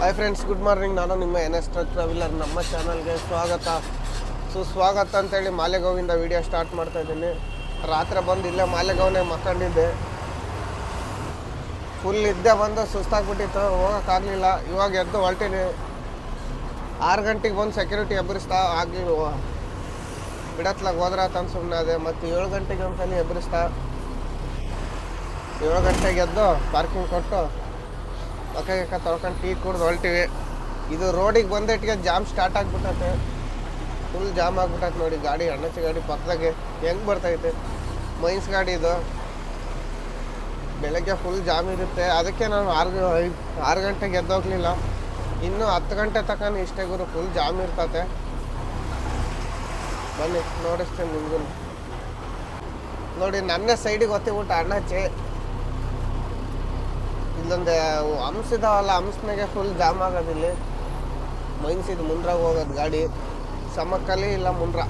Hi friends good morning ನಾನು ನಿಮ್ಮ N S traveller ನಮ್ಮ ಚಾನಲ್ಗೆ ಸ್ವಾಗತ. ಸೊ ಸ್ವಾಗತ ಅಂತೇಳಿ ಮಾಲೆಗಾವಿಂದ ವಿಡಿಯೋ ಸ್ಟಾರ್ಟ್ ಮಾಡ್ತಾ ಇದ್ದೀನಿ. ರಾತ್ರಿ ಬಂದು ಇಲ್ಲೇ ಮಾಲೆಗಾವನೇ ಮಕ್ಕಂಡಿದ್ದೆ. ಫುಲ್ ಇದ್ದೆ ಬಂದು ಸುಸ್ತಾಗ್ಬಿಟ್ಟಿತ್ತು. ಹೋಗೋಕ್ಕಾಗಲಿಲ್ಲ. ಇವಾಗ ಎದ್ದು ಹೊರಟೀನಿ ಆರು ಗಂಟೆಗೆ ಬಂದು ಸೆಕ್ಯೂರಿಟಿ ಎಬ್ಬರಿಸ್ತಾ ಆಗಲಿ ಬಿಡತ್ಲಾಗ ಹೋದ್ರಾತ ಸುಮ್ಮನೆ ಅದೇ ಮತ್ತು ಏಳು ಗಂಟೆಗೆ ಒಂದ್ಸಲಿ ಎಬ್ಬರಿಸ್ತಾ ಏಳು ಗಂಟೆಗೆ ಎದ್ದು ಪಾರ್ಕಿಂಗ್ ಕೊಟ್ಟು ಪಕ್ಕ ಅಕ್ಕ ತೊಳ್ಕೊಂಡು ಟೀ ಕುಡ್ದು ಹೊಲ್ಟಿವಿ ಇದು ರೋಡಿಗೆ ಬಂದಿಟ್ಟಿಗೆ ಜಾಮ್ ಸ್ಟಾರ್ಟ್ ಆಗ್ಬಿಟ್ಟತೆ. ಫುಲ್ ಜಾಮ್ ಆಗ್ಬಿಟ್ಟೈತೆ ನೋಡಿ, ಗಾಡಿ ಅಣ್ಣಚ್ಚಿ ಗಾಡಿ ಪಕ್ಕದಾಗೆ ಹೆಂಗೆ ಬರ್ತೈತೆ. ಮೈನ್ಸ್ ಗಾಡಿ ಇದು. ಬೆಳಗ್ಗೆ ಫುಲ್ ಜಾಮ್ ಇರುತ್ತೆ. ಅದಕ್ಕೆ ನಾನು ಆರು ಆರು ಗಂಟೆಗೆ ಎದ್ದೋಗ್ಲಿಲ್ಲ ಇನ್ನು ಹತ್ತು ಗಂಟೆ ತನಕ ಇಷ್ಟೇ ಗುರು ಫುಲ್ ಜಾಮ್ ಇರ್ತತೆ. ಬನ್ನಿ, ನೋಡಿಸ್ತೇನೆ ನಿಮ್ಗೂ ನೋಡಿ, ನನ್ನ ಸೈಡಿಗೆ ಒತ್ತಿಬಿಟ್ಟು ಅಣ್ಣಚ್ಚಿ ಇಲ್ಲೊಂದು ಹಂಸಿದಾವಲ್ಲ ಹಂಸನಾಗೆ ಫುಲ್ ಜಾಮ್ ಆಗೋದಿಲ್ಲಿ ಮೈನ್ಸಿದ್ ಮುಂದ್ರಾಗ ಹೋಗೋದು ಗಾಡಿ. ಸಮಕ್ಕಲ್ಲಿ ಇಲ್ಲ ಮುಂದ್ರ.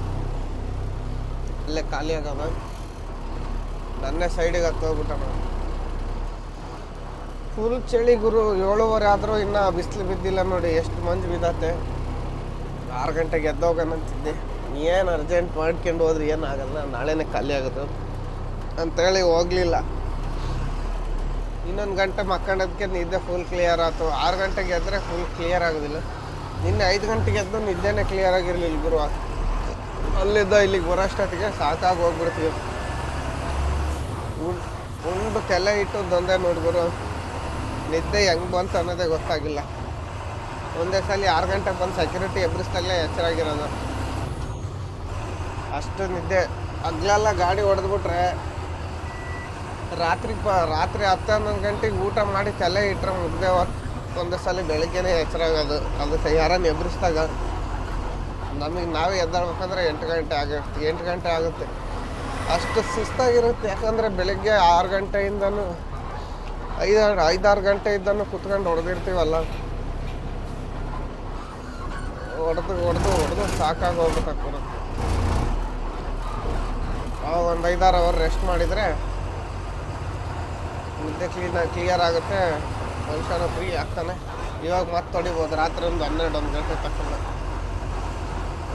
ಅಲ್ಲೇ ಖಾಲಿ ಆಗವ ನನ್ನೇ ಸೈಡಿಗೆ ಹತ್ತು ಹೋಗ್ಬಿಟ್ಟ ನಾನು ಫುಲ್ ಚಳಿ ಗುರು, ಏಳುವರೆ ಆದರೂ ಇನ್ನೂ ಬಿಸಿಲು ಬಿದ್ದಿಲ್ಲ ನೋಡಿ, ಎಷ್ಟು ಮಂಜು ಬಿದ್ದತ್ತೆ ಆರು ಗಂಟೆಗೆ ಎದ್ದೋಗೋಣಂತಿದ್ದೆ ಏನು ಅರ್ಜೆಂಟ್ ಮಾಡ್ಕೊಂಡು ಹೋದ್ರೆ ಏನಾಗಲ್ಲ ನಾಳೆನೇ ಖಾಲಿ ಆಗೋದು. ಅಂತೇಳಿ ಹೋಗಲಿಲ್ಲ. ಇನ್ನೊಂದು ಗಂಟೆ ಮಕ್ಕಂಡದಕ್ಕೆ ನಿದ್ದೆ ಫುಲ್ ಕ್ಲಿಯರ್ ಆಯ್ತು. ಆರು ಗಂಟೆಗೆ ಎದ್ದರೆ ಫುಲ್ ಕ್ಲಿಯರ್ ಆಗೋದಿಲ್ಲ. ನಿನ್ನೆ ಐದು ಗಂಟೆಗೆ ಎದ್ದು ನಿದ್ದೆನೇ ಕ್ಲಿಯರ್ ಆಗಿರಲಿಲ್ಲ ಗುರು ಅಲ್ಲಿದ್ದ ಇಲ್ಲಿಗೆ ಬರೋಷ್ಟೊತ್ತಿಗೆ ಸಾಕಾಗಿ ಹೋಗ್ಬಿಡ್ತೀವಿ ಉಂಡು ತಲೆ ಇಟ್ಟು ದೊಂದೆ ಗುರು. ನಿದ್ದೆ ಹೆಂಗೆ ಬಂತು ಅನ್ನೋದೇ ಗೊತ್ತಾಗಿಲ್ಲ. ಒಂದೇ ಸಲ ಆರು ಗಂಟೆಗೆ ಬಂದು ಸೆಕ್ಯೂರಿಟಿ ಎಬ್ರಿಸ್ದಾಗಲೇ ಎಚ್ಚರಾಗಿರೋದು. ಅಷ್ಟು ನಿದ್ದೆ. ಹಗ್ಲೆಲ್ಲ ಗಾಡಿ ಹೊಡೆದ್ಬಿಟ್ರೆ ರಾತ್ರಿ ಪ, ರಾತ್ರಿ ಹತ್ತು ಹನ್ನೊಂದು ಗಂಟೆಗೆ ಊಟ ಮಾಡಿ ತಲೆ ಇಟ್ಟರೆ ಮುಗ್ದೇವ. ಒಂದು ಸಲ ಬೆಳಿಗ್ಗೆನೇ ಹೆಸರಾಗೋದು ಅದು ಯಾರನ್ನು ಎಬ್ರಿಸಿದಾಗ ನಮಗೆ ನಾವೇ ಎದ್ದಾಡ್ಬೇಕಂದ್ರೆ ಎಂಟು ಗಂಟೆ ಆಗುತ್ತೆ, ಎಂಟು ಗಂಟೆ ಆಗುತ್ತೆ. ಅಷ್ಟು ಸುಸ್ತಾಗಿರುತ್ತೆ, ಯಾಕಂದರೆ ಬೆಳಗ್ಗೆ ಆರು ಗಂಟೆಯಿಂದನೂ, ಐದಾರು ಐದಾರು ಗಂಟೆಯಿಂದನೂ ಕುತ್ಕೊಂಡು ಹೊಡೆದಿರ್ತೀವಲ್ಲ. ಹೊಡೆದು ಹೊಡೆದು ಹೊಡೆದು ಸಾಕಾಗಿ ಹೋಗ್ಬೇಕಾಗ್ತದೆ ಕೊಡುತ್ತೆ ಒಂದು ಐದಾರು ಅವರ್ ರೆಸ್ಟ್ ಮಾಡಿದರೆ ನಿದ್ದೆ ಕ್ಲೀನ್ ಕ್ಲಿಯರ್ ಆಗುತ್ತೆ. ಮನುಷ್ಯನ ಫ್ರೀ ಆಗ್ತಾನೆ. ಇವಾಗ ಮತ್ತೆ ತೊಡಿಬೋದು. ರಾತ್ರಿ ಒಂದು ಹನ್ನೆರಡು, ಒಂದು ಗಂಟೆ ತಕ್ಕ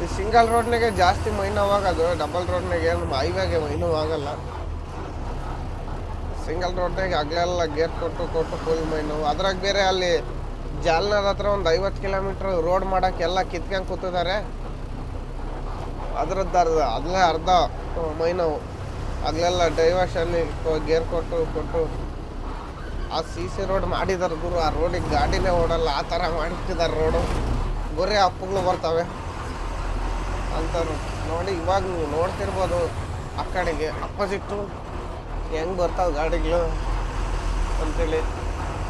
ಈ ಸಿಂಗಲ್ ರೋಡ್ನಾಗೆ ಜಾಸ್ತಿ ಮೈ ನೋವಾಗೋದು ಡಬಲ್ ರೋಡ್ನಾಗೆ ಏನು ಹೈವೇಗೆ ಮೈ ನೋವಾಗಲ್ಲ ಸಿಂಗಲ್ ರೋಡ್ನಾಗೆ ಹಗಲೆಲ್ಲ ಗೇರ್ ಕೊಟ್ಟು ಕೊಟ್ಟು ಫುಲ್ ಮೈ ನೋವು ಅದ್ರಾಗ ಬೇರೆ ಅಲ್ಲಿ ಜಾಲ್ನದ ಹತ್ರ ಒಂದು ಐವತ್ತು ಕಿಲೋಮೀಟ್ರ್ ರೋಡ್ ಮಾಡೋಕ್ಕೆಲ್ಲ ಕಿತ್ಕೊಂಡು ಕೂತಿದ್ದಾರೆ ಅದ್ರದ್ದು ಅರ್ಧ, ಅದ್ಲೇ ಅರ್ಧ ಮೈ ನೋವು ಅಲ್ಲೆಲ್ಲ ಡೈವರ್ಷನ್ ಗೇರ್ ಕೊಟ್ಟು ಕೊಟ್ಟು ಆ ಸಿ ಸಿ ರೋಡ್ ಮಾಡಿದಾರೆ ಗುರು, ಆ ರೋಡಿಗೆ ಗಾಡಿನೇ ಓಡಲ್ಲ, ಆ ಥರ ಮಾಡಿಟ್ಟಿದ್ದಾರೆ ರೋಡು ಗುರಿ ಅಪ್ಪಗಳು ಬರ್ತವೆ. ಅಂತ ನೋಡಿ, ಇವಾಗ ನೀವು ನೋಡ್ತಿರ್ಬೋದು, ಆ ಕಡೆಗೆ ಅಪೋಸಿಟ್ಟು ಹೆಂಗೆ ಬರ್ತಾವೆ ಗಾಡಿಗಳು ಅಂತೇಳಿ.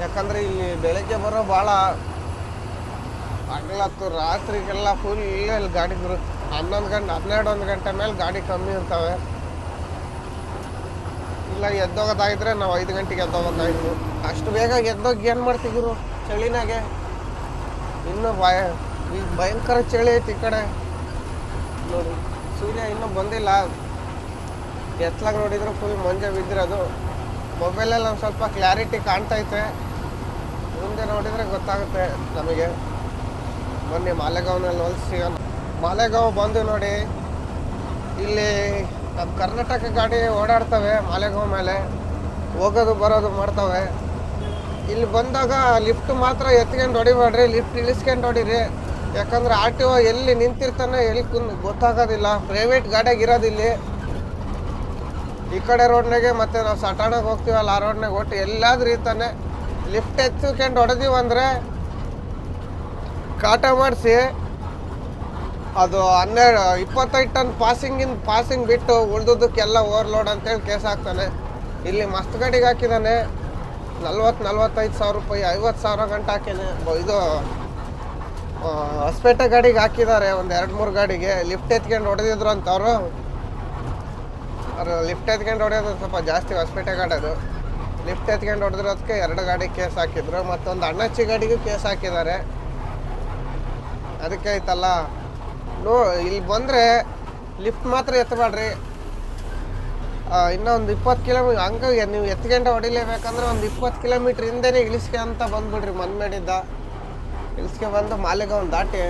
ಯಾಕಂದರೆ ಇಲ್ಲಿ ಬೆಳಗ್ಗೆ ಬರೋ ಭಾಳ ಹಗಲತ್ತು ರಾತ್ರಿಗೆಲ್ಲ ಫುಲ್ ಇಲ್ಲಿ ಗಾಡಿಗಳು ಹನ್ನೊಂದು ಗಂಟೆ ಹನ್ನೆರಡು ಒಂದು ಗಂಟೆ ಮೇಲೆ ಗಾಡಿ ಕಮ್ಮಿ ಇರ್ತವೆ. ಇಲ್ಲ, ಎದ್ದೋಗೋದಾಗಿದ್ರೆ ನಾವು ಐದು ಗಂಟೆಗೆ ಎದ್ದೋಗೋದಾಯ್ತು. ಅಷ್ಟು ಬೇಗ ಎದ್ದೋಗಿ ಏನು ಮಾಡ್ತಿದ್ರು ಚಳಿನಾಗೆ? ಇನ್ನೂ ಭಯ ಈಗ ಭಯಂಕರ ಚಳಿ ಐತಿ ಈ ಕಡೆ. ನೋಡಿ, ಸೂರ್ಯ ಇನ್ನೂ ಬಂದಿಲ್ಲ. ಎತ್ಲಾಗ ನೋಡಿದ್ರೆ ಫುಲ್ ಮಂಜೆ ಬಿದ್ದಿರೋದು. ಮೊಬೈಲಲ್ಲಿ ಒಂದು ಸ್ವಲ್ಪ ಕ್ಲಾರಿಟಿ ಕಾಣ್ತೈತೆ. ಮುಂದೆ ನೋಡಿದರೆ ಗೊತ್ತಾಗುತ್ತೆ ನಮಗೆ. ಬನ್ನಿ ಮಾಲೆಗಾವ್ನಲ್ಲಿ ಹೊಲ್ಸಿ ಮಾಲೆಗಾವ್ ಮಾಲೆಗಾಂವ್ ಬಂದು ನೋಡಿ, ಇಲ್ಲಿ ನಮ್ಮ ಕರ್ನಾಟಕ ಗಾಡಿ ಓಡಾಡ್ತವೆ ಮಾಲೆಗಾಂವ್ ಮೇಲೆ. ಹೋಗೋದು, ಬರೋದು ಮಾಡ್ತವೆ. ಇಲ್ಲಿ ಬಂದಾಗ ಲಿಫ್ಟ್ ಮಾತ್ರ ಎತ್ಕೊಂಡು ಹೊಡಿಬೇಡ್ರಿ, ಲಿಫ್ಟ್ ಇಳಿಸ್ಕೊಂಡು ಹೊಡೀರಿ. ಯಾಕಂದ್ರೆ ಆರ್ ಟಿ ಒ ಎಲ್ಲಿ ನಿಂತಿರ್ತಾನೆ ಎಲ್ಲಿ ಕುಂದ್, ಗೊತ್ತಾಗೋದಿಲ್ಲ. ಪ್ರೈವೇಟ್ ಗಾಡಿಯಾಗ ಇರೋದಿಲ್ಲಿ ಈ ಕಡೆ ರೋಡ್ನಾಗೆ ಮತ್ತೆ ನಾವು ಸಟಾಣಕ್ಕೆ ಹೋಗ್ತೀವಲ್ಲ ಆ ರೋಡ್ನಾಗ ಒಟ್ಟು ಎಲ್ಲಾದ್ರೂ ಇರ್ತಾನೆ. ಲಿಫ್ಟ್ ಎತ್ಕೊಂಡು ಹೊಡೆದೀವಂದ್ರೆ ಕಾಟ ಮಾಡಿಸಿ. ಅದು ಹನ್ನೆರಡು, ಇಪ್ಪತ್ತೈದು ಟನ್ ಪಾಸಿಂಗಿನ, ಪಾಸಿಂಗ್ ಬಿಟ್ಟು ಉಳ್ದದಕ್ಕೆಲ್ಲ ಓವರ್ಲೋಡ್ ಅಂತೇಳಿ ಕೇಸ್ ಹಾಕ್ತಾನೆ. ಇಲ್ಲಿ ಮಸ್ತ್ ಗಡಿಗೆ ಹಾಕಿದ್ದಾನೆ ನಲ್ವತ್ತು ನಲ್ವತ್ತೈದು ಸಾವಿರ ರೂಪಾಯಿ, ಐವತ್ತು ಸಾವಿರ ಗಂಟೆ ಹಾಕಿದೆ ಇದು ಹೊಸಪೇಟೆ ಗಾಡಿಗೆ ಹಾಕಿದ್ದಾರೆ ಒಂದು ಎರಡು ಮೂರು ಗಾಡಿಗೆ. ಲಿಫ್ಟ್ ಎತ್ಕೊಂಡು ಹೊಡೆದಿದ್ರು ಅಂತ ಅವರು. ಅವ್ರು ಲಿಫ್ಟ್ ಎತ್ಕೊಂಡು ಹೊಡೆಯೋದು ಸ್ವಲ್ಪ ಜಾಸ್ತಿ ಹೊಸಪೇಟೆ ಗಾಡಿ ಅದು. ಲಿಫ್ಟ್ ಎತ್ಕೊಂಡು ಹೊಡೆದಿರೋದಕ್ಕೆ ಎರಡು ಗಾಡಿ ಕೇಸ್ ಹಾಕಿದ್ರು. ಮತ್ತೊಂದು ಅಣ್ಣಚ್ಚಿ ಗಾಡಿಗೂ ಕೇಸ್ ಹಾಕಿದ್ದಾರೆ. ಅದಕ್ಕೆ ಐತಲ್ಲ ನೋ, ಇಲ್ಲಿ ಬಂದರೆ ಲಿಫ್ಟ್ ಮಾತ್ರ ಎತ್ತಬೇಡ್ರಿ ಇನ್ನೊಂದು ಇಪ್ಪತ್ತು ಕಿಲೋಮೀಟ್ರ್ ಹಂಗಾಗಿ ನೀವು ಎತ್ಕೊಂಡು ಹೊಡಿಲೇಬೇಕಂದ್ರೆ ಒಂದು ಇಪ್ಪತ್ತು ಕಿಲೋಮೀಟ್ರ್ ಹಿಂದೆನೇ ಇಳಿಸ್ಕೊಂತ ಬಂದುಬಿಡ್ರಿ ಮನ್ಮೇಡಿದ್ದ ಇಳಿಸ್ಕೆ ಬಂದು ಮಾಲೆಗಾಂವ್ ದಾಟಿ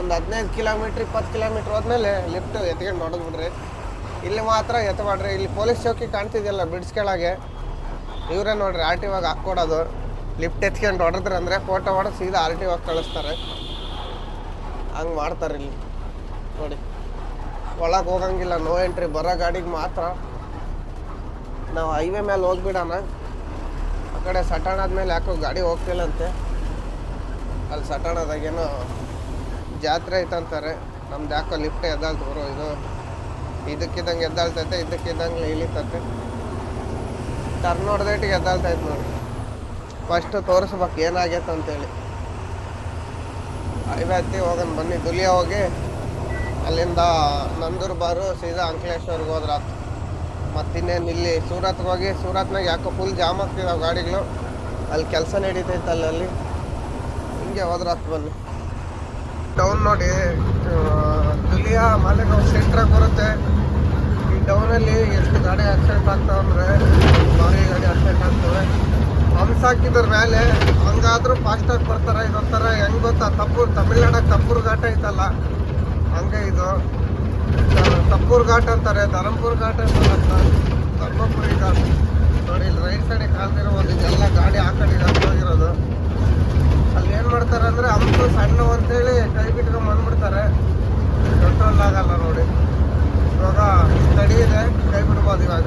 ಒಂದು ಹದಿನೈದು ಕಿಲೋಮೀಟ್ರ್, ಇಪ್ಪತ್ತು ಕಿಲೋಮೀಟ್ರ್ ಹೋದ್ಮೇಲೆ ಲಿಫ್ಟ್ ಎತ್ಕೊಂಡು ಹೊಡೆದ್ಬಿಡ್ರಿ. ಇಲ್ಲಿ ಮಾತ್ರ ಎತ್ತಬೇಡ್ರಿ ಇಲ್ಲಿ ಪೊಲೀಸ್ ಚೌಕಿ ಕಾಣ್ತಿದೆಯಲ್ಲ ಬ್ರಿಡ್ಜ್ ಕೆಳಗೆ. ಇವರೇ ನೋಡ್ರಿ ಆರ್ ಟಿ ಒಗೆ ಹಾಕ್ಕೊಡೋದು. ಲಿಫ್ಟ್ ಎತ್ಕೊಂಡು ಹೊಡೆದ್ರೆ ಫೋಟೋ ಹೊಡೆದು ಸೀದಾ ಆರ್ ಟಿ ಒಗೆ ಕಳಿಸ್ತಾರೆ. ಹಂಗೆ ಮಾಡ್ತಾರೆ ಇಲ್ಲಿ. ನೋಡಿ. ಒಳಗೆ ಹೋಗಂಗಿಲ್ಲ ನೋ ಎಂಟ್ರಿ ಬರೋ ಗಾಡಿಗೆ ಮಾತ್ರ. ನಾವು ಹೈವೇ ಮೇಲೆ ಹೋಗ್ಬಿಡೋಣ. ಆ ಕಡೆ ಸಟಾಣ ಆದ್ಮೇಲೆ ಯಾಕೋ ಗಾಡಿ ಹೋಗ್ತಿಲ್ಲಂತೆ. ಅಲ್ಲಿ ಸಟಾಣದಾಗೇನೋ ಜಾತ್ರೆ ಐತಂತಾರೆ. ನಮ್ದು ಯಾಕೋ ಲಿಫ್ಟ್ ಎದ್ದಾಳ್ತು ಬರೋ ಇದು ಇದಕ್ಕಿದ್ದಂಗೆ ಎದ್ದಾಳ್ತೈತೆ, ಇದಕ್ಕಿದ್ದಂಗೆ ಇಳಿತೈತೆ. ಟರ್ನ್ ಹೊಡೆದೇಟಿಗೆ ಎದ್ದಾಳ್ತೈತೆ ನೋಡಿ. ಫಸ್ಟ್ ತೋರಿಸ್ಬೇಕು ಏನಾಗೈತೆ ಅಂತೇಳಿ ಹೈವೇ ಹತ್ತಿ ಹೋಗೋಣ ಬನ್ನಿ, ದುಲಿಯ ಹೋಗಿ. ಅಲ್ಲಿಂದ ನಂದೂರ್ಬಾರು ಸೀದಾ ಅಂಕಲೇಶ್ವರ್ಗೆ ಹೋದ್ರೆ ಆತು. ಮತ್ತಿನ್ನೇನು ಇಲ್ಲಿ ಸೂರತ್ಗೆ ಹೋಗಿ, ಸೂರತ್ನಾಗ ಯಾಕೋ ಫುಲ್ ಜಾಮ್ ಆಗ್ತಿದ್ದಾವೆ ಗಾಡಿಗಳು. ಅಲ್ಲಿ ಕೆಲಸ ನಡೀತೈತೆ ಅಲ್ಲಲ್ಲಿ. ಹಿಂಗೆ ಹೋದ್ರೆ ಆತು ಬನ್ನಿ. ಟೌನ್ ನೋಡಿ ದುಲಿಯಾ ಮಾಲೆಗಾವ್ ಸೆಂಟ್ರಾಗಿ ಬರುತ್ತೆ. ಈ ಟೌನಲ್ಲಿ ಎಷ್ಟು ಗಾಡಿ ಆಕ್ಸಿಡೆಂಟ್ ಆಗ್ತಾವೆ ಅಂದರೆ ಭಾರಿ ಗಾಡಿ ಆಕ್ಸಿಡೆಂಟ್ ಆಗ್ತವೆ. ಹಂಸ ಹಾಕಿದ್ರ ಮೇಲೆ ಹಂಗಾದ್ರೂ ಫಾಸ್ಟಾಗಿ ಬರ್ತಾರೆ ಇದೊಂಥರ ಹೆಂಗ್ ಗೊತ್ತಾ? ತಪ್ಪು ತಮಿಳ್ನಾಡಾಗ ತಪ್ಪೂರ್ ಘಾಟ ಐತಲ್ಲ. ಹಂಗೆ ಇದು ತಪ್ಪೂರ್ ಘಾಟ್ ಅಂತಾರೆ ಧರ್ಮಪುರ ಘಾಟ್ ಅಂತಾರೆ. ಧರ್ಮಪುರಿ ಘಾಟ್. ನೋಡಿ, ಇಲ್ಲಿ ರೈಟ್ ಸೈಡಿಗೆ ಒಂದು ಇದೆಲ್ಲ ಗಾಡಿ ಆ ಕಡೆ ಹೋಗಿರೋದು ಅಲ್ಲಿ ಏನು ಮಾಡ್ತಾರೆ ಅಂದರೆ ಅಂತು ಸಣ್ಣ ಅಂತೇಳಿ ಕೈ ಬಿಟ್ಕೊಂಡು ಬಂದ್ಬಿಡ್ತಾರೆ. ಕಂಟ್ರೋಲ್ ಆಗಲ್ಲ ನೋಡಿ. ಇವಾಗ ಸ್ಟಡಿ ಇದೆ, ಕೈ ಬಿಡ್ಬೋದು ಇವಾಗ.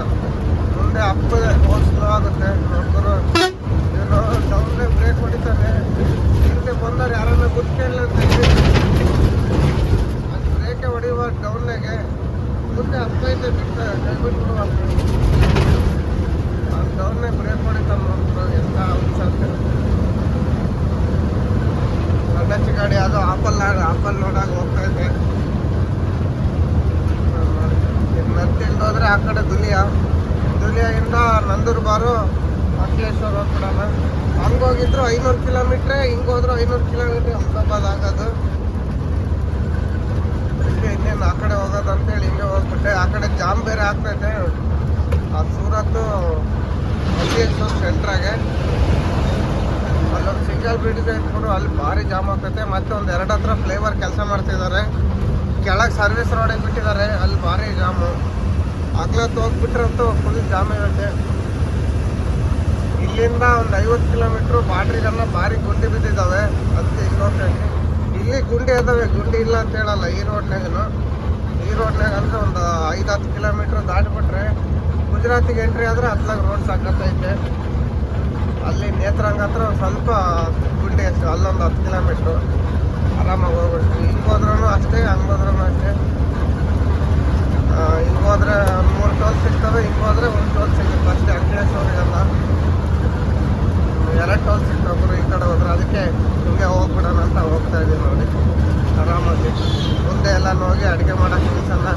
ಮುಂದೆ ಅಪ್ಪದೆ ಸ್ಲೋ ಆಗುತ್ತೆ. ನೋಡ್ತಾರೆ ಏನೋ ಡೌನ್ನೇ ಬ್ರೇಕ್ ಹೊಡಿತಾರೆ ಹಿಂದೆ ಬಂದವ್ರು ಯಾರನ್ನ ಗುರ್ತಿಲ್ಲ ಅಂತ ಹೊಡಿಯುವ ಟೌನ್ನಾಗೆ ಮುಂದೆ ಹತ್ತೈತೆ ಬಿಟ್ಟು ಕೈ ಬಿಟ್ಬಿಡುವ ಆ ಡೌನ್ನೇ ಬ್ರೇಕ್ ಹೊಡಿತಾನೆ ಎಂಥ ಅವಶ್ಯಕತೆ ರಮೇಶ್ ಗಾಡಿ ಅದು ಆಪಲ್ ಆಪಲ್ ನೋಡಾಗ ಹೋಗ್ತಾ ಇದೆ. ನತ್ತಿಲ್ದ ಹೋದ್ರೆ ಆ ಕಡೆ ದುಲಿಯಾ. ದುಲಿಯಾಗಿಂದ ನಂದೂರ್ಬಾರು ಅಖಿಲೇಶ್ವರ ಹೋಗ್ಬಿಡೋಣ ಹಂಗೆ ಹೋಗಿದ್ರು ಐನೂರು ಕಿಲೋಮೀಟ್ರೆ ಹಿಂಗೆ ಹೋದ್ರು ಐನೂರು ಕಿಲೋಮೀಟ್ರ್ ಅಹಮದಾಬಾದ್ ಆಗೋದು ಅದಕ್ಕೆ ಇನ್ನೇನು ಕಡೆ ಹೋಗೋದು ಅಂತೇಳಿ ಹಿಂಗೆ ಹೋಗ್ಬಿಟ್ಟೆ ಆ ಕಡೆ ಜಾಮ್ ಬೇರೆ ಆಗ್ತೈತೆ ಆ ಸೂರತ್ತು ಅಂಕಲೇಶ್ವರ ಸೆಂಟ್ರಾಗೆ ಅಲ್ಲೊಂದು ಸಿಂಗಲ್ ಬ್ರಿಡ್ಜ್ ಇಟ್ಕೊಂಡು ಅಲ್ಲಿ ಭಾರಿ ಜಾಮ್ ಆಗ್ತೈತೆ. ಮತ್ತೆ ಒಂದು ಎರಡು ಹತ್ರ ಫ್ಲೇವರ್ ಕೆಲಸ ಮಾಡ್ತಿದ್ದಾರೆ. ಕೆಳಗೆ ಸರ್ವಿಸ್ ರೋಡಿಗೆ ಬಿಟ್ಟಿದ್ದಾರೆ, ಅಲ್ಲಿ ಭಾರಿ ಜಾಮು. ಆಗ್ಲತ್ತು ಹೋಗ್ಬಿಟ್ರಂತೂ ಫುಲ್ ಜಾಮ್ ಇರುತ್ತೆ ಇಲ್ಲಿಂದ ಒಂದು ಐವತ್ತು ಕಿಲೋಮೀಟ್ರು ಬಾಟ್ರಿಗೆಲ್ಲ ಭಾರಿ ಗುಂಡಿ ಬಿದ್ದಿದ್ದಾವೆ. ಅದಕ್ಕೆ ಇಲ್ಲಿ ಗುಂಡಿ ಅದಾವೆ ಗುಂಡಿ ಇಲ್ಲ ಅಂತ ಹೇಳಲ್ಲ, ಈ ರೋಡ್ನಾಗನು ಈ ರೋಡ್ನಾಗ ಅಂದ್ರೆ ಒಂದು ಐದು ಹತ್ತು ಕಿಲೋಮೀಟ್ರ್ ದಾಟಿಬಿಟ್ರೆ ಗುಜರಾತಿಗೆ ಎಂಟ್ರಿ ಆದ್ರೆ ಹತ್ಲಾಗ ರೋಡ್ ಸಾಕತ್ತೈತೆ ಅಲ್ಲಿ ನೇತ್ರಾಂಗ ಹತ್ರ ಸ್ವಲ್ಪ ಗುಂಡಿ ಅಷ್ಟು ಅಲ್ಲೊಂದು ಹತ್ತು ಕಿಲೋಮೀಟ್ರು ಆರಾಮಾಗಿ ಹೋಗ್ಬಿಡ್ತೀವಿ. ಹಿಂಗೆ ಹೋದ್ರೂ ಅಷ್ಟೇ ಹಂಗೆ ಹೋದ್ರೂ ಅಷ್ಟೇ ಹಿಂಗೆ ಹೋದ್ರೆ ಒಂದು ಮೂರು ಟೋಲ್ ಸಿಗ್ತವೆ ಹಿಂಗೆ ಹೋದ್ರೆ ಒಂದು ಟೋಲ್ ಸಿಗುತ್ತೆ ಅಷ್ಟೇ ಅಂಕಲೇಶ್ವರಿಗೆಲ್ಲ ಎರಡು ಟೋಲ್ ಸಿಗ್ತವೆ ಈ ಕಡೆ ಹೋದ್ರೆ ಅದಕ್ಕೆ ಹಿಂಗೆ ಹೋಗ್ಬಿಡೋಣ ಅಂತ ಹೋಗ್ತಾ ಇದೀವಿ ನೋಡಿ ಆರಾಮಾಗಿ ಮುಂದೆ ಎಲ್ಲ ಹೋಗಿ ಅಡುಗೆ ಮಾಡೋಕೆ ನಿಲ್ಸಲ್ಲ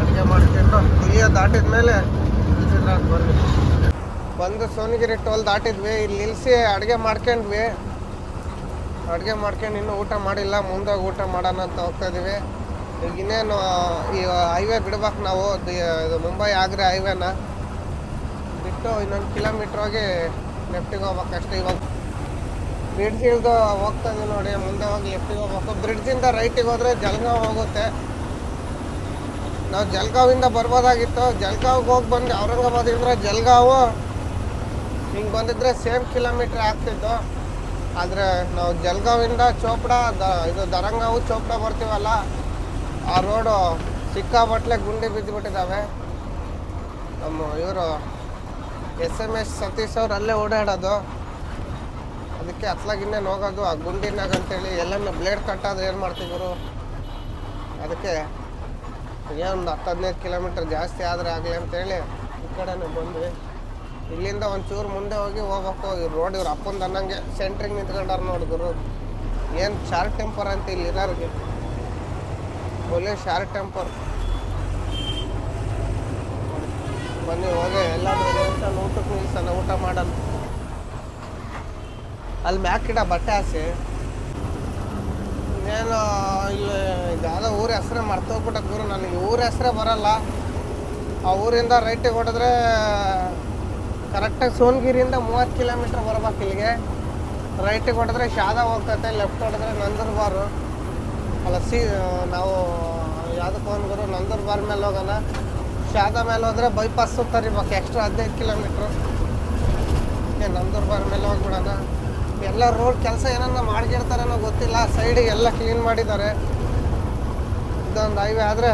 ಅಡುಗೆ ಮಾಡ್ಕೊಂಡು ಕುಯ್ಯ ದಾಟಿದ ಮೇಲೆ ಬರ್ರಿ ಬಂದು ಸೋನಗಿರಿ ಟೋಲ್ ದಾಟಿದ್ವಿ, ಇಲ್ಲಿ ನಿಲ್ಲಿಸಿ ಅಡುಗೆ ಮಾಡ್ಕೊಂಡ್ವಿ. ಅಡುಗೆ ಮಾಡ್ಕೊಂಡು ಇನ್ನೂ ಊಟ ಮಾಡಿಲ್ಲ ಮುಂದೆ ಹೋಗಿ ಊಟ ಮಾಡೋಣ ಅಂತ ಹೋಗ್ತಾ ಇದೀವಿ. ಈಗ ಇನ್ನೇನು, ಈ ಹೈವೇ ಬಿಡ್ಬೇಕು ನಾವು ಇದು ಮುಂಬೈ ಆಗ್ರೆ ಹೈವೇನ ಬಿಟ್ಟು ಇನ್ನೊಂದು ಕಿಲೋಮೀಟ್ರ್ ಹೋಗಿ ಲೆಫ್ಟಿಗೆ ಹೋಗ್ಬೇಕಷ್ಟೇ ಇವಾಗ. ಬ್ರಿಡ್ಜ್ ಇಳಿದು ಹೋಗ್ತಾ ಇದೀವಿ ನೋಡಿ, ಮುಂದೆ ಹೋಗಿ ಲೆಫ್ಟಿಗೆ ಹೋಗ್ಬೇಕು. ಬ್ರಿಡ್ಜಿಂದ ರೈಟಿಗೆ ಹೋದರೆ ಜಲ್ಗಾವ್ ಹೋಗುತ್ತೆ. ನಾವು ಜಲಗಾವಿಂದ ಬರ್ಬೋದಾಗಿತ್ತು. ಜಲ್ಗಾವ್ಗೆ ಹೋಗಿ ಬಂದು ಔರಂಗಾಬಾದಿಂದ ಜಲ್ಗಾವು ಹಿಂಗೆ ಬಂದಿದ್ರೆ ಸೇಮ್ ಕಿಲೋಮೀಟ್ರ್ ಆಗ್ತಿತ್ತು ಆದರೆ ನಾವು ಜಲ್ಗಾವಿಂದ ಚೋಪ್ಡಾ, ದ, ಇದು ದರಂಗಾವು ಚೋಪ್ಡಾ ಬರ್ತೀವಲ್ಲ, ಆ ರೋಡು ಸಿಕ್ಕಾಪಟ್ಲೆ ಗುಂಡಿ ಬಿದ್ದುಬಿಟ್ಟಿದ್ದಾವೆ ನಮ್ಮ ಇವರು ಎಸ್ ಎಂ ಎಸ್ ಸತೀಶ್ ಅವ್ರು ಅಲ್ಲೇ ಓಡಾಡೋದು. ಅದಕ್ಕೆ ಅತ್ಲಾಗಿನ್ನೇನು ಹೋಗೋದು ಆ ಗುಂಡಿನಾಗ ಅಂತೇಳಿ ಎಲ್ಲನ ಬ್ಲೇಡ್ ಕಟ್ಟಾದ್ರೆ ಏನು ಮಾಡ್ತಿದ್ರು? ಅದಕ್ಕೆ ಏನೊಂದು ಹತ್ತು ಹದಿನೈದು ಕಿಲೋಮೀಟ್ರ್ ಜಾಸ್ತಿ ಆದರೆ ಆಗಲಿ ಅಂತೇಳಿ ಈ ಕಡೆನೇ ಬಂದ್ವಿ. ಇಲ್ಲಿಂದ ಒಂಚೂರು ಮುಂದೆ ಹೋಗಿ ಹೋಗ್ಬೇಕು ಹೋಗಿ ರೋಡ್ ಇವ್ರು ಅಪ್ಪಂದು ಅನ್ನಂಗೆ ಸೆಂಟ್ರಿಗೆ ನಿಂತ್ಕೊಂಡಾರ ನೋಡಿದ್ರು ಏನು ಶಾರ್ಟ್ ಟೆಂಪರ್ ಅಂತ ಇಲ್ಲಿ ಇರೋರಿಗೆ ಒಳ್ಳೆ ಶಾರ್ಟ್ ಟೆಂಪರ್. ಬನ್ನಿ, ಹೋಗಿ ಎಲ್ಲ ದೇವಸ್ಥಾನ ಊಟಕ್ಕೆ ನಿಲ್ಸಲ್ಲ ಊಟ ಮಾಡಲ್ಲ ಅಲ್ಲಿ ಮ್ಯಾಕಿಡ ಬಟ್ಟೆ ಹಾಸಿ. ಇನ್ನೇನು, ಇಲ್ಲಿ ಯಾವುದೋ ಊರ ಹೆಸ್ರೇ ಮರ್ತೋಗ್ಬಿಟ್ಟ ಗುರು. ನನಗೆ ಊರ ಹೆಸ್ರೇ ಬರಲ್ಲ. ಆ ಊರಿಂದ ರೈಟಿಗೆ ಹೊಡೆದ್ರೆ ಕರೆಕ್ಟಾಗಿ ಸೋನಗಿರಿಯಿಂದ ಮೂವತ್ತು ಕಿಲೋಮೀಟ್ರ್ ಬರ್ಬೇಕು ಇಲ್ಲಿಗೆ. ರೈಟಿಗೆ ಹೊಡೆದ್ರೆ ಶಾದ ಹೋಗ್ತೈತೆ ಲೆಫ್ಟ್ ಹೊಡೆದ್ರೆ ನಂದರ್ಬಾರು. ಅಲ್ಲ, ಸಿ ನಾವು ಯಾವುದಕ್ಕೆ ಗುರು? ನಂದರ್ಬಾರ್ ಮೇಲೆ ಹೋಗೋಣ. ಶಾದ ಮೇಲೆ ಹೋದರೆ ಬೈಪಾಸ್ ತರಿಬೇಕು ಎಕ್ಸ್ಟ್ರಾ ಹದಿನೈದು ಕಿಲೋಮೀಟ್ರು. ಏ, ನಂದರ್ಬಾರ್ ಮೇಲೆ ಹೋಗ್ಬಿಡೋಣ. ಎಲ್ಲ ರೋಡ್ ಕೆಲಸ ಏನನ್ನ ಮಾಡ್ಕಿರ್ತಾರೇನೋ ಗೊತ್ತಿಲ್ಲ. ಸೈಡಿಗೆ ಎಲ್ಲ ಕ್ಲೀನ್ ಮಾಡಿದ್ದಾರೆ. ಇದೊಂದು ಹೈವೇ ಆದರೆ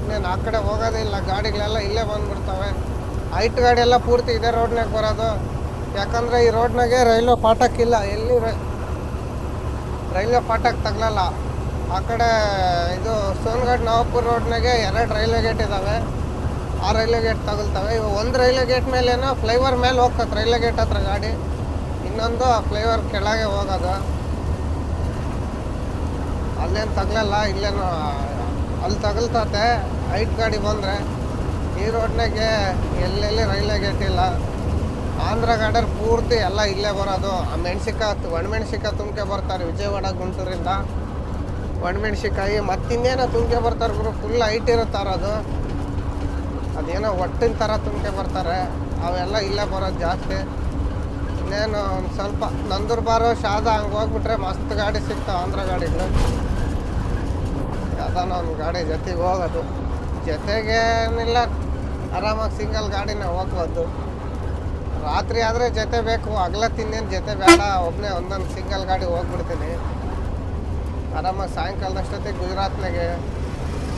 ಇನ್ನೇನು ಆ ಕಡೆ ಹೋಗೋದೇ ಇಲ್ಲ. ಗಾಡಿಗಳೆಲ್ಲ ಇಲ್ಲೇ ಬಂದ್ಬಿಡ್ತವೆ. ಹೈಟ್ ಗಾಡಿ ಎಲ್ಲ ಪೂರ್ತಿ ಇದೇ ರೋಡ್ನಾಗ ಬರೋದು. ಯಾಕಂದ್ರೆ ಈ ರೋಡ್ನಾಗೆ ರೈಲ್ವೆ ಫಾಟಕ್ ಇಲ್ಲ. ಎಲ್ಲಿ ರೈಲ್ವೆ ಫಾಟಕ್ ತಗಲಲ್ಲ. ಆ ಕಡೆ ಇದು ಸೋನ್ಗಡ್ ನಾಗಪುರ ರೋಡ್ನಾಗೆ ಎರಡು ರೈಲ್ವೆ ಗೇಟ್ ಇದ್ದಾವೆ ಆ ರೈಲ್ವೆ ಗೇಟ್ ತಗಲ್ತವೆ. ಇವು ಒಂದು ರೈಲ್ವೆ ಗೇಟ್ ಮೇಲೇನೋ ಫ್ಲೈವರ್ ಮೇಲೆ ಹೋಗ್ತದೆ ರೈಲ್ವೆ ಗೇಟ್ ಹತ್ರ ಗಾಡಿ. ಇನ್ನೊಂದು ಫ್ಲೈವರ್ ಕೆಳಗೆ ಹೋಗೋದು. ಅಲ್ಲೇನು ತಗಲಲ್ಲ, ಇಲ್ಲೇನು ಅಲ್ಲಿ ತಗಲ್ತತೆ. ಹೈಟ್ ಗಾಡಿ ಬಂದರೆ ಈ ರೋಡ್ನಾಗೆ ಎಲ್ಲೆಲ್ಲಿ ರೈಲ್ವೆ ಗೇಟ್ ಇಲ್ಲ, ಆಂಧ್ರ ಗಾರ್ಡರ್ ಪೂರ್ತಿ ಎಲ್ಲ ಇಲ್ಲೇ ಬರೋದು. ಆ ಮೆಣಸಿಕಾಯಿ ಒಣಮೆಣ್ಸಿಕಾಯಿ ತುಂಬ್ಕೆ ಬರ್ತಾರೆ ವಿಜಯವಾಡ, ಗುಂಟೂರಿಂದ. ಒಣಮೆಣ್ಸಿಕಾಯಿ ಮತ್ತಿನ್ನೇನೋ ತುಂಬ್ಕೆ ಬರ್ತಾರೆ ಗುರು ಫುಲ್ ಹೈಟ್ ಇರುತ್ತಾರ ಅದು. ಅದೇನೋ ಒಟ್ಟಿನ ಥರ ತುಂಬ್ಕೆ ಬರ್ತಾರೆ. ಅವೆಲ್ಲ ಇಲ್ಲೇ ಬರೋದು ಜಾಸ್ತಿ. ಇನ್ನೇನು ಒಂದು ಸ್ವಲ್ಪ ನಂದೂರ್ಬಾರು ಶಾದ ಹಂಗೆ ಹೋಗ್ಬಿಟ್ರೆ ಮಸ್ತ್ ಗಾಡಿ ಸಿಗ್ತಾವೆ ಆಂಧ್ರ ಗಾಡಿಗಳು. ಯಾವ್ದಾನ ಒಂದು ಗಾಡಿ ಜೊತೆಗೆ ಹೋಗೋದು. ಜೊತೆಗೆ ಏನಿಲ್ಲ ಆರಾಮಾಗಿ ಸಿಂಗಲ್ ಗಾಡಿನ ಹೋಗ್ಬೋದು ರಾತ್ರಿ ಆದರೆ ಜೊತೆ ಬೇಕು, ಹಗಲ ತಿಂದೇನು ಜೊತೆ ಬೇಡ ಒಬ್ಬನೇ ಒಂದೊಂದು ಸಿಂಗಲ್ ಗಾಡಿ ಹೋಗ್ಬಿಡ್ತೀನಿ. ಆರಾಮಾಗಿ ಸಾಯಂಕಾಲದಷ್ಟೊತ್ತಿಗೆ ಗುಜರಾತ್ನಾಗೆ,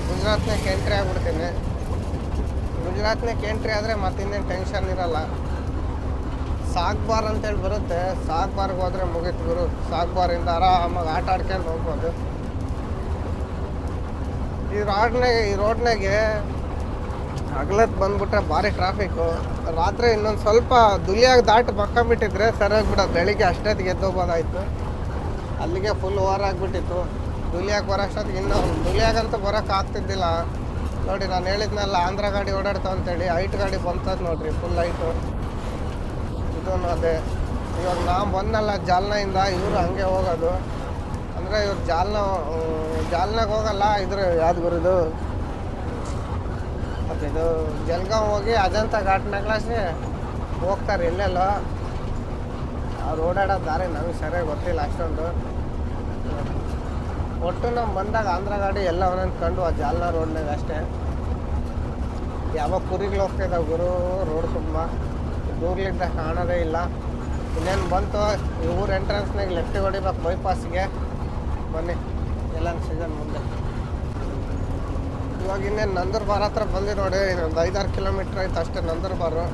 ಗುಜರಾತ್ನಾಗ ಎಂಟ್ರಿ ಆಗ್ಬಿಡ್ತೀನಿ. ಗುಜರಾತ್ನಾಗ ಎಂಟ್ರಿ ಆದರೆ ಮತ್ತಿನ್ನೇನು ಟೆನ್ಷನ್ ಇರಲ್ಲ. ಸಾಗ್ಬಾರ್ ಅಂತೇಳಿ ಬರುತ್ತೆ. ಸಾಗ್ಬಾರ್ಗೆ ಹೋದರೆ ಮುಗೀತು ಗುರು. ಸಾಗ್ಬಾರಿಂದ ಆರಾಮಾಗಿ ಆಟ ಆಡ್ಕೊಂಡು ಹೋಗ್ಬೋದು. ಈ ರೋಡ್ನಾಗೆ ಈ ರೋಡ್ನಾಗೆ ಹಗ್ಲತ್ ಬಂದ್ಬಿಟ್ರೆ ಭಾರಿ ಟ್ರಾಫಿಕ್ಕು ರಾತ್ರಿ ಇನ್ನೊಂದು ಸ್ವಲ್ಪ ದುಲಿಯಾಗಿ ದಾಟಿ ಮಕ್ಕೊಂಬಿಟ್ಟಿದ್ರೆ ಸರಿಯಾಗಿ ಬಿಡೋದು ಬೆಳಿಗ್ಗೆ ಅಷ್ಟೊತ್ತಿಗೆ ಎದ್ದೋಗ್ಬೋದಾಯ್ತು. ಅಲ್ಲಿಗೆ ಫುಲ್ ಓವರ್ ಆಗಿಬಿಟ್ಟಿತ್ತು. ದುಲಿಯಾಗಿ ಬರೋಷ್ಟೊತ್ತಿಗೆ ಇನ್ನೂ ದುಲಿಯಾಗಂತೂ ಬರೋಕೆ ಆಗ್ತಿದ್ದಿಲ್ಲ. ನೋಡಿ, ನಾನು ಹೇಳಿದ್ನಲ್ಲ, ಆಂಧ್ರ ಗಾಡಿ ಓಡಾಡ್ತಾವ ಅಂತೇಳಿ ಹೈಟ್ ಗಾಡಿ ಬಂತದ್ ನೋಡ್ರಿ ಫುಲ್ ಹೈಟು ಇದೂ ಅದೇ. ಇವಾಗ ನಾವು ಬಂದಲ್ಲ ಜಾಲ್ನಾಯಿಂದ ಇವರು ಹಂಗೆ ಹೋಗೋದು. ಅಂದರೆ ಇವ್ರು ಜಾಲ್ನ, ಜಾಲ್ನಾಗ ಹೋಗಲ್ಲ ಇದ್ರ ಯಾವ್ದು ಗುರುದು ಮತ್ತಿದು ಜಲ್ಗಾಂ ಹೋಗಿ ಅಜಂತ ಘಾಟ್ನಾಗ್ಲಾಸಿ ಹೋಗ್ತಾರೆ ಎಲ್ಲೆಲ್ಲ. ಅವ್ರು ಓಡಾಡೋ ದಾರಿ ನಮಗೆ ಸರಿಯಾಗಿ ಗೊತ್ತಿಲ್ಲ ಅಷ್ಟೊಂದು. ಒಟ್ಟು ನಾವು ಬಂದಾಗ ಆಂಧ್ರ ಗಾಡಿ ಎಲ್ಲ ಒಂದೊಂದು ಕಂಡು, ಆ ಜಾಲ್ನ ರೋಡ್ನಾಗ ಅಷ್ಟೇ. ಯಾವಾಗ ಕುರಿಗಳು ಹೋಗ್ತಿದ್ದಾವೆ ಗುರು ರೋಡ್ ತುಂಬ. ದೂರ್ಲಿಂದ ಕಾಣೋದೇ ಇಲ್ಲ. ಇನ್ನೇನು ಬಂತು ಊರು ಎಂಟ್ರೆನ್ಸ್ನಾಗ ಲೆಫ್ಟಿಗೆ ಹೊಡಿಬೇಕು ಬೈಪಾಸ್ಗೆ ಬನ್ನಿ ಎಲ್ಲ ಸೀಸನ್ ಮುಂದೆ. ಇವಾಗ ಇನ್ನೇನು ನಂದರ್ಬಾರ್ ಹತ್ರ ಬಂದು ನೋಡಿ, ಇನ್ನೊಂದು ಐದಾರು ಕಿಲೋಮೀಟ್ರ್ ಆಯ್ತು ಅಷ್ಟೇ ನಂದರ್ಬಾರು.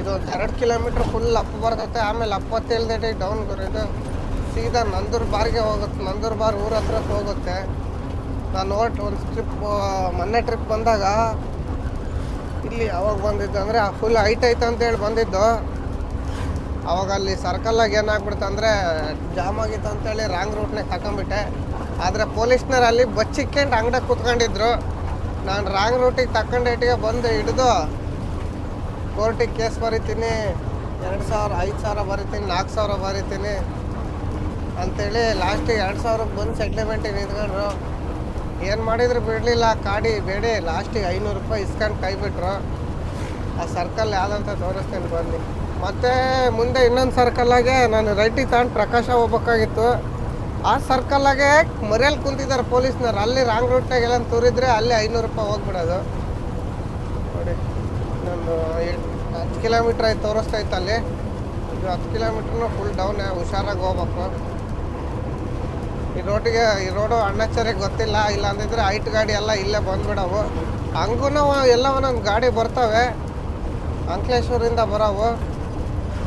ಇದು ಒಂದು ಎರಡು ಕಿಲೋಮೀಟ್ರ್ ಫುಲ್ ಅಪ್ ಬರ್ತೈತೆ, ಆಮೇಲೆ ಅಪ್ಪತ್ತೇಳ್ದೇಟಿ ಡೌನ್ ಬರೋದು ಸೀದಾ ನಂದೂರ್ಬಾರ್ಗೆ ಹೋಗುತ್ತೆ, ನಂದೂರ್ಬಾರ್ ಊರ ಹತ್ರ ಹೋಗುತ್ತೆ. ನಾನು ಒಟ್ಟು ಒಂದು ಟ್ರಿಪ್ ಮೊನ್ನೆ ಟ್ರಿಪ್ ಬಂದಾಗ ಇಲ್ಲಿ ಯಾವಾಗ ಬಂದಿದ್ದು ಅಂದರೆ ಫುಲ್ ಹೈಟ್ ಐತೆ ಅಂತೇಳಿ ಬಂದಿದ್ದು. ಅವಾಗ ಅಲ್ಲಿ ಸರ್ಕಲ್ಲಾಗ ಏನಾಗ್ಬಿಡ್ತು ಅಂದರೆ, ಜಾಮ್ ಆಗಿತ್ತು ಅಂತೇಳಿ ರಾಂಗ್ ರೂಟ್ನಾಗ ತಗೊಂಬಿಟ್ಟೆ ಆದರೆ ಪೊಲೀಸ್ನರು ಅಲ್ಲಿ ಬಚ್ಚಿಕ್ಕೊಂಡು ಅಂಗಡಿ ಕೂತ್ಕೊಂಡಿದ್ರು. ನಾನು ರಾಂಗ್ ರೂಟಿಗೆ ತಗೊಂಡೇಟಿಗೆ ಬಂದು ಹಿಡಿದು ಕೋರ್ಟಿಗೆ ಕೇಸ್ ಬರಿತೀನಿ, ಎರಡು ಸಾವಿರ, ಐದು ಸಾವಿರ ಬರಿತೀನಿ ನಾಲ್ಕು ಸಾವಿರ ಬರಿತೀನಿ ಅಂಥೇಳಿ ಲಾಸ್ಟಿಗೆ ಎರಡು ಸಾವಿರಕ್ಕೆ ಬಂದು ಸೆಟ್ಲ್ಮೆಂಟಿಗೆ ನಿಂತ್ಕೊಂಡ್ರು. ಏನು ಮಾಡಿದ್ರು ಬಿಡಲಿಲ್ಲ, ಕಾಡಿ ಬೇಡಿ ಲಾಸ್ಟಿಗೆ ಐನೂರು ರೂಪಾಯಿ ಇಸ್ಕೊಂಡು ಕೈ ಬಿಟ್ರು. ಆ ಸರ್ಕಲ್ ಯಾವ್ದಂತ ತೋರಿಸ್ತೀನಿ ಬನ್ನಿ. ಮತ್ತೆ ಮುಂದೆ ಇನ್ನೊಂದು ಸರ್ಕಲ್ಲಾಗೆ ನಾನು ರೈಟಿಗೆ ತಗೊಂಡು ಪ್ರಕಾಶ ಹೋಗ್ಬೇಕಾಗಿತ್ತು. ಆ ಸರ್ಕಲ್ಲಾಗೆ ಮರ್ಯಾಲ್ ಕುಂತಿದ್ದಾರೆ ಪೊಲೀಸ್ನವ್ರು. ಅಲ್ಲಿ ರಾಂಗ್ ರೂಟ್ನಾಗ ಎಲ್ಲ ತೋರಿದ್ರೆ ಅಲ್ಲಿ ಐನೂರು ರೂಪಾಯಿ ಹೋಗ್ಬಿಡೋದು. ನೋಡಿ ಎಂಟ್- ಹತ್ತು ಕಿಲೋಮೀಟ್ರ್ ಆಯ್ತು, ತೋರಿಸ್ತಾ ಇತ್ತು ಅಲ್ಲಿ. ಇದು ಹತ್ತು ಕಿಲೋಮೀಟ್ರ್ನು ಫುಲ್ ಡೌನ್ ಹುಷಾರಾಗಿ ಹೋಗ್ಬೇಕು. ಈ ರೋಡಿಗೆ ಈ ರೋಡು ಅಣ್ಣಾಚಾರಿಗೆ ಗೊತ್ತಿಲ್ಲ, ಇಲ್ಲ ಅಂದಿದ್ರೆ ಹೈಟ್ ಗಾಡಿ ಎಲ್ಲ ಇಲ್ಲೇ ಬಂದ್ಬಿಡವು. ಹಂಗೂ ಎಲ್ಲ ಒಂದೊಂದು ಗಾಡಿ ಬರ್ತವೆ. ಅಂಕ್ಲೇಶ್ವರಿಂದ ಬರೋವು.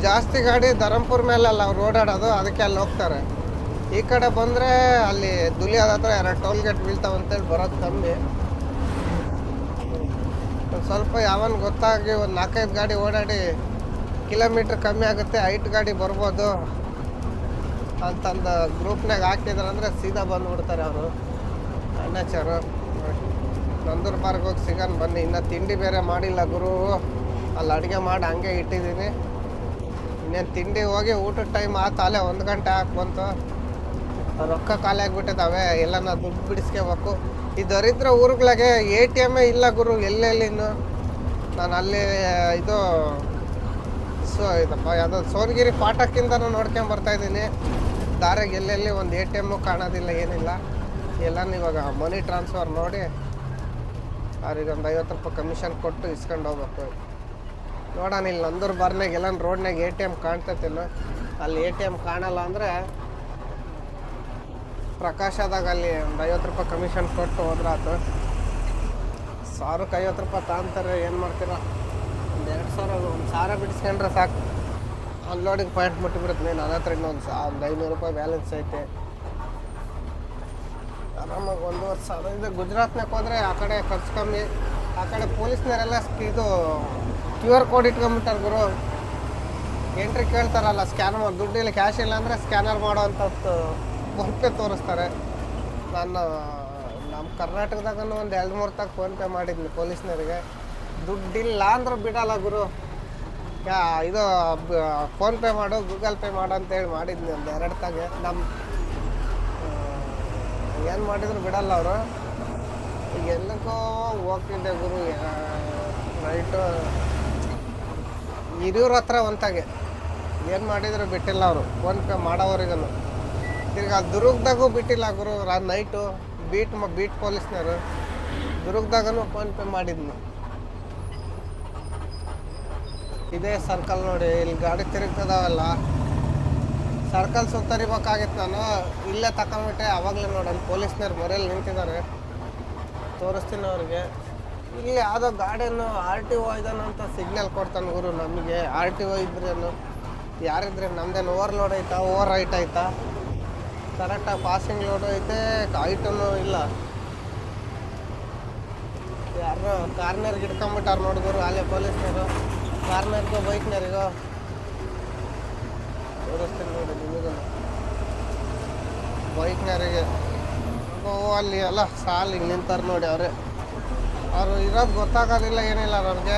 ಜಾಸ್ತಿ ಗಾಡಿ ಧರಂಪುರ ಮೇಲೆಲ್ಲ ಅವ್ರು ಓಡಾಡೋದು, ಅದಕ್ಕೆ ಅಲ್ಲಿ ಹೋಗ್ತಾರೆ. ಈ ಕಡೆ ಬಂದರೆ ಅಲ್ಲಿ ದುಲಿಯಾದ ಹತ್ರ ಎರಡು ಟೋಲ್ ಗೇಟ್ ಬೀಳ್ತಾವೆ ಅಂತೇಳಿ ಬರೋದು ಕಮ್ಮಿ. ಒಂದು ಸ್ವಲ್ಪ ಯಾವನ್ ಗೊತ್ತಾಗಿ ಒಂದು ನಾಲ್ಕೈದು ಗಾಡಿ ಓಡಾಡಿ ಕಿಲೋಮೀಟ್ರ್ ಕಮ್ಮಿ ಆಗುತ್ತೆ ಐಟ್ ಗಾಡಿ ಬರ್ಬೋದು ಅಂತಂದು ಗ್ರೂಪ್ನಾಗ ಹಾಕಿದ್ರು ಅಂದರೆ ಸೀದಾ ಬಂದುಬಿಡ್ತಾರೆ ಅವರು. ಅಣ್ಣಾಚಾರು, ನಂದೂರ್ಬಾರ್ಗೆ ಹೋಗಿ ಸಿಗೋಣ ಬನ್ನಿ, ಇನ್ನು ತಿಂಡಿ ಬೇರೆ ಮಾಡಿಲ್ಲ ಗುರು. ಅಲ್ಲಿ ಅಡುಗೆ ಮಾಡಿ ಹಂಗೆ ಇಟ್ಟಿದ್ದೀನಿ ಇನ್ನೇನು ತಿಂಡಿ ಹೋಗಿ ಊಟದ ಟೈಮ್ ಆತು, ಅಲ್ಲೇ ಒಂದು ಗಂಟೆ ಹಾಕಿ ಬಂತು. ರೊಕ್ಕ ಖಾಲಿ ಆಗಿಬಿಟ್ಟಿದ್ದಾವೆ ನಾವು ದುಡ್ಡು ಬಿಡಿಸ್ಕೋಬೇಕು. ಈ ದರಿದ್ರ ಊರುಗಳಿಗೆ ಎ ಟಿ ಎಮ್ಮೇ ಇಲ್ಲ ಗುರು ಎಲ್ಲೆಲ್ಲಿನೂ ನಾನು ಅಲ್ಲಿ ಇದು, ಸೊ, ಇದಪ್ಪ, ಯಾವುದೋ ಸೋನಗಿರಿ ಪಾಠಕ್ಕಿಂತ ನಾನು ಬರ್ತಾ ಇದ್ದೀನಿ. ದಾರಿಗೆ ಎಲ್ಲೆಲ್ಲಿ ಒಂದು ಎ ಟಿ ಎಮ್ಮು ಕಾಣೋದಿಲ್ಲ, ಏನಿಲ್ಲ. ಎಲ್ಲನೂ ಇವಾಗ ಮನಿ ಟ್ರಾನ್ಸ್ಫರ್ ನೋಡಿ ಅವ್ರಿಗೆ ಒಂದು ಐವತ್ತು ರೂಪಾಯಿ ಕಮಿಷನ್ ಕೊಟ್ಟು ಇಸ್ಕೊಂಡು ಹೋಗ್ಬೇಕು. ನೋಡೋಣ, ಇಲ್ಲಿ ನಂದೂರು ಬಾರ್ನಾಗ ಎಲ್ಲ ರೋಡ್ನಾಗ ಎ ಟಿ ಎಂ ಕಾಣ್ತೈತಿಲ್ಲ ಅಲ್ಲಿ ಎ ಟಿ ಎಂ ಕಾಣಲ್ಲ ಅಂದರೆ ಪ್ರಕಾಶದಾಗ ಅಲ್ಲಿ ಒಂದು ಐವತ್ತು ರೂಪಾಯಿ ಕಮಿಷನ್ ಕೊಟ್ಟು ಹೋದ್ರಾತು. ಸಾವಿರಕ್ಕೆ ಐವತ್ತು ರೂಪಾಯಿ ತಗೊಂತಾರೆ ಏನು ಮಾಡ್ತೀರಾ? ಒಂದು ಎರಡು ಸಾವಿರ ಒಂದು ಸಾವಿರ ಬಿಡಿಸ್ಕೊಂಡ್ರೆ ಸಾಕು. ಅನ್ಲೋಡಿಂಗ್ ಪಾಯಿಂಟ್ ಮುಟ್ಟಿಬಿಡುತ್ತೆ ನೀನು ನನ್ನ ಹತ್ರ ಇನ್ನೊಂದು ಸಾ ಒಂದು ಐನೂರು ರೂಪಾಯಿ ಬ್ಯಾಲೆನ್ಸ್ ಐತೆ. ಆರಾಮಾಗಿ ಒಂದು ವರ್ಷ ಇದು ಗುಜರಾತ್ನಾಗ ಹೋದರೆ ಆ ಕಡೆ ಖರ್ಚು ಕಮ್ಮಿ. ಆ ಕಡೆ ಪೊಲೀಸ್ನವರೆಲ್ಲ ಇದು ಕ್ಯೂ ಆರ್ ಕೋಡ್ ಇಟ್ಕೊಂಬಿಟ್ಟಾರೆ ಗುರು. ಎಂಟ್ರಿ ಕೇಳ್ತಾರಲ್ಲ ಸ್ಕ್ಯಾನ್ ಮಾಡಿ ದುಡ್ಡಿಲ್ಲ ಕ್ಯಾಶ್ ಇಲ್ಲ ಅಂದರೆ ಸ್ಕ್ಯಾನರ್ ಮಾಡೋ ಅಂಥದ್ದು ಫೋನ್ಪೇ ತೋರಿಸ್ತಾರೆ. ನಾನು, ನಮ್ಮ ಕರ್ನಾಟಕದಾಗನು ಒಂದು ಎರಡು ಮೂರು ತಾಗ ಫೋನ್ಪೇ ಮಾಡಿದ್ನಿ ಪೊಲೀಸ್ನವರಿಗೆ. ದುಡ್ಡಿಲ್ಲ ಅಂದ್ರೆ ಬಿಡಲ್ಲ ಗುರು. ಯಾ, ಇದು ಫೋನ್ಪೇ ಮಾಡು, ಗೂಗಲ್ ಪೇ ಮಾಡು ಅಂತೇಳಿ ಮಾಡಿದ್ನಿ ಒಂದು ಎರಡು ತಾಗೆ ನಮ್ಮ ಏನು ಮಾಡಿದ್ರು ಬಿಡಲ್ಲ ಅವರು. ಈಗ ಎಲ್ಲಕ್ಕೋ ಹೋಗ್ತಿದ್ದೆ ಗುರು ನೈಟು. ಹಿರಿಯೂರ ಹತ್ರ ಒಂತಾಗೆ ಏನು ಮಾಡಿದ್ರು ಬಿಟ್ಟಿಲ್ಲ ಅವರು. ಫೋನ್ಪೇ ಮಾಡೋವರೆಗೂ ತಿರ್ಗಿ ದುರ್ಗದಾಗೂ ಬಿಟ್ಟಿಲ್ಲ ಗುರು. ರಾ ನೈಟು ಬೀಟ್ ಮ ಬೀಟ್ ಪೊಲೀಸ್ನವರು ದುರ್ಗದಾಗೂ ಫೋನ್ಪೇ ಮಾಡಿದ್ನು. ಇದೇ ಸರ್ಕಲ್ ನೋಡಿ, ಇಲ್ಲಿ ಗಾಡಿ ತಿರುಗ್ತದಾವಲ್ಲ. ಸರ್ಕಲ್ ಸುತ್ತರಿಬೇಕಾಗಿತ್ತು ನಾನು. ಇಲ್ಲೇ ತಕೊಂಡ್ಬಿಟ್ಟೆ ಅವಾಗಲೇ ನೋಡಿ, ಅಲ್ಲಿ ಪೊಲೀಸ್ನವ್ರು ಮರೆಯಲ್ಲಿ ನಿಂತಿದ್ದಾರೆ. ತೋರಿಸ್ತೀನಿ ಅವ್ರಿಗೆ. ಇಲ್ಲಿ ಯಾವುದೋ ಗಾಡಿಯನ್ನು ಆರ್ ಟಿ ಒ ಅಂತ ಸಿಗ್ನಲ್ ಕೊಡ್ತಾನೆ ಗುರು ನಮಗೆ. ಆರ್ ಟಿ ಒ ಇದ್ರೇನು, ಯಾರಿದ್ರೆ ನಮ್ದೇನು ಓವರ್ ಲೋಡ್ ಆಯ್ತಾ ಓವರ್ ರೈಟ್ ಆಯ್ತಾ? ಕರೆಕ್ಟಾಗಿ ಪಾಸಿಂಗ್ ಲೋಡ್ ಐತೆ ಹೈಟನ್ನು ಇಲ್ಲ. ಯಾರೋ ಕಾರ್ನರ್ಗೆ ಹಿಡ್ಕೊಂಬಿಟ್ಟಾರ ನೋಡಿದ್ರು ಅಲ್ಲೇ ಪೊಲೀಸ್ನವರು. ಕಾರ್ನರ್ಗೋ ಬೈಕ್ನರಿಗೋ ತೋರಿಸ್ತೀನಿ ನೋಡಿ ನಿಮಗೂ ಬೈಕ್ನರಿಗೆ ಓ, ಅಲ್ಲಿ ಎಲ್ಲ ಸಾಲಿಗೆ ನಿಂತಾರೆ ನೋಡಿ ಅವರೇ. ಅವರು ಇರೋದು ಗೊತ್ತಾಗೋದಿಲ್ಲ ಏನಿಲ್ಲ ಅವ್ರಿಗೆ.